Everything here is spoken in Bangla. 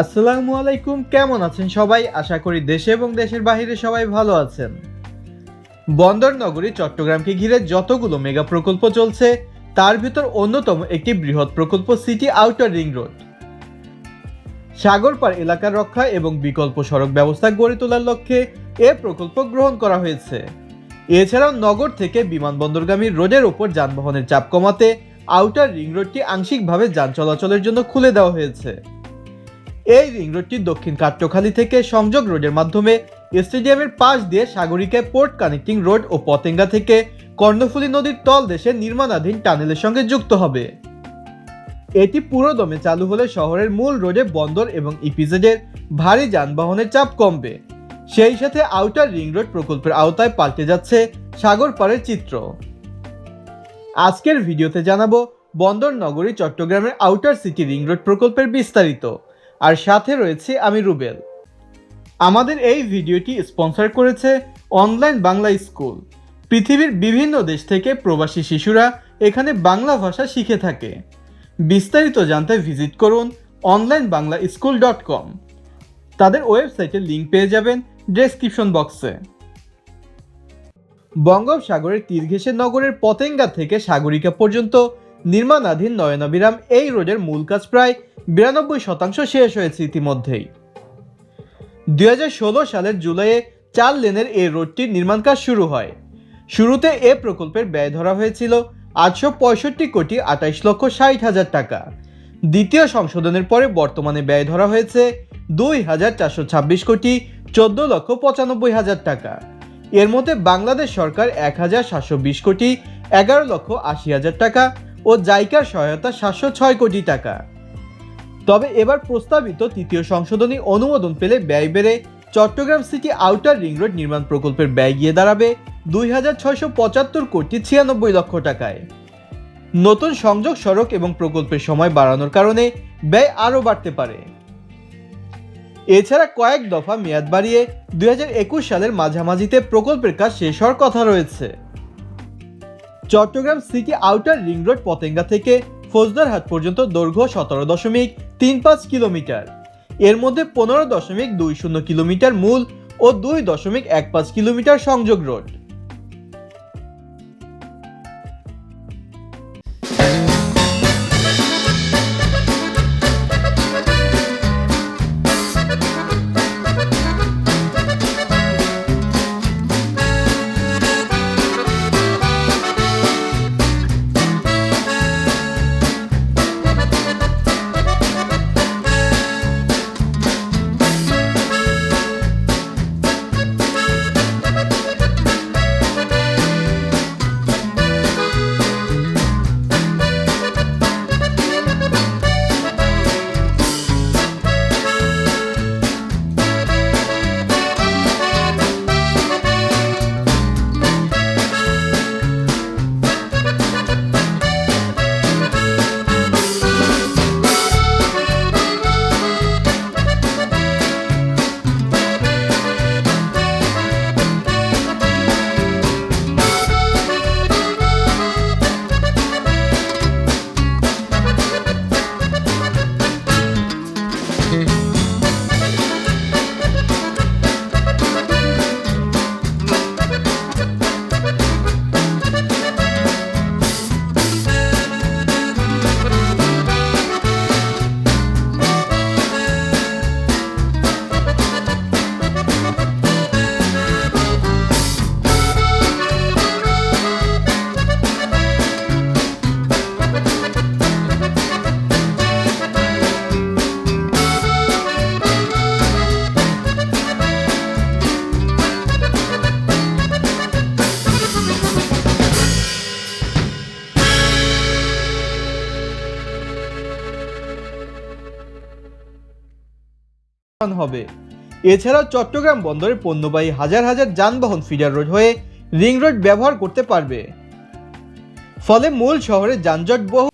আসসালামু আলাইকুম, কেমন আছেন সবাই? আশা করি দেশে এবং দেশের বাইরে সবাই ভালো আছেন। বন্দর নগরী চট্টগ্রামকে ঘিরে যতগুলো মেগা প্রকল্প চলছে, তার ভিতর অন্যতম একটি বৃহৎ প্রকল্প সিটি আউটার রিং রোড। সাগরপাড় এলাকার রক্ষা এবং বিকল্প সড়ক ব্যবস্থা গড়ে তোলার লক্ষ্যে এ প্রকল্প গ্রহণ করা হয়েছে। এছাড়াও নগর থেকে বিমানবন্দরগামী রোডের ওপর যানবাহনের চাপ কমাতে আউটার রিং রোডটি আংশিকভাবে যান চলাচলের জন্য খুলে দেওয়া হয়েছে। এই রিং রোডটি দক্ষিণ কাট্টখালী থেকে সংযোগ রোডের মাধ্যমে স্টেডিয়ামের পাশ দিয়ে সাগরিকায় পোর্ট কানেক্টিং রোড ও পতেঙ্গা থেকে কর্ণফুলী নদীর তল দেশে নির্মাণাধীন টানেলের সঙ্গে যুক্ত হবে। এটি পুরোদমে চালু হলে শহরের মূল রোডে বন্দর এবং ইপিজেডের ভারী যানবাহনের চাপ কমবে। সেই সাথে আউটার রিং রোড প্রকল্পের আওতায় পাল্টে যাচ্ছে সাগর পাড়ের চিত্র। আজকের ভিডিওতে জানাব বন্দর নগরী চট্টগ্রামের আউটার সিটি রিং রোড প্রকল্পের বিস্তারিত। আর সাথে রয়েছে আমি রুবেল। আমাদের এই ভিডিওটি স্পন্সর করেছে অনলাইন বাংলা স্কুল। পৃথিবীর বিভিন্ন দেশ থেকে প্রবাসী শিশুরা এখানে বাংলা ভাষা শিখে থাকে। বিস্তারিত জানতে ভিজিট করুন online Bangla school dot com তাদের ওয়েবসাইটের লিঙ্ক পেয়ে যাবেন ডেসক্রিপশন বক্সে। বঙ্গোপসাগরের তীর নগরের পতেঙ্গা থেকে সাগরিকা পর্যন্ত নির্মাণাধীন নয়নাবিরাম এই রোডের মূল কাজ প্রায় বিরানব্বই শতাংশ শেষ হয়েছে ইতিমধ্যেই। দুই হাজার ষোলো সালের জুলাইয়ে চার লেনের এই রোডটির নির্মাণ কাজ শুরু হয়। শুরুতে এ প্রকল্পের ব্যয় ধরা হয়েছিল আটশো পঁয়ষট্টি কোটি আঠাইশ লক্ষ ষাট হাজার টাকা। দ্বিতীয় সংশোধনের পরে বর্তমানে ব্যয় ধরা হয়েছে দুই হাজার চারশো ছাব্বিশ কোটি চোদ্দ লক্ষ পঁচানব্বই হাজার টাকা। এর মধ্যে বাংলাদেশ সরকার এক হাজার সাতশো বিশ কোটি এগারো লক্ষ আশি হাজার টাকা ও জাইকার সহায়তা সাতশো ছয় কোটি টাকা। তবে এবার প্রস্তাবিত তৃতীয় সংশোধনী অনুমোদন পেলে ব্যয় বেড়ে Chittagong city outer ring road নির্মাণ প্রকল্পের ব্যয় গিয়ে দাঁড়াবে দুই হাজার ছয়শো পঁচাত্তর কোটি ছিয়ানব্বই লক্ষ টাকায়। নতুন সংযোগ সড়ক এবং প্রকল্পের সময় বাড়ানোর কারণে ব্যয় আরও বাড়তে পারে। এছাড়া কয়েক দফা মেয়াদ বাড়িয়ে দুই হাজার একুশ সালের মাঝামাঝিতে প্রকল্পের কাজ শেষ হওয়ার কথা রয়েছে। Chittagong city outer ring road Patenga থেকে ফৌজদারহাট পর্যন্ত দৈর্ঘ্য সতেরো দশমিক তিন পাঁচ কিলোমিটার। এর মধ্যে পনেরো দশমিক দুই শূন্য কিলোমিটার মূল ও দুই দশমিক এক পাঁচ কিলোমিটার সংযোগ রোড। হবে। এছাড়াও চট্টগ্রাম বন্দরে পণ্যবাহী হাজার হাজার যানবাহন ফিডার রোড হয়ে রিং রোড ব্যবহার করতে পারবে। ফলে মূল শহরে যানজট বহু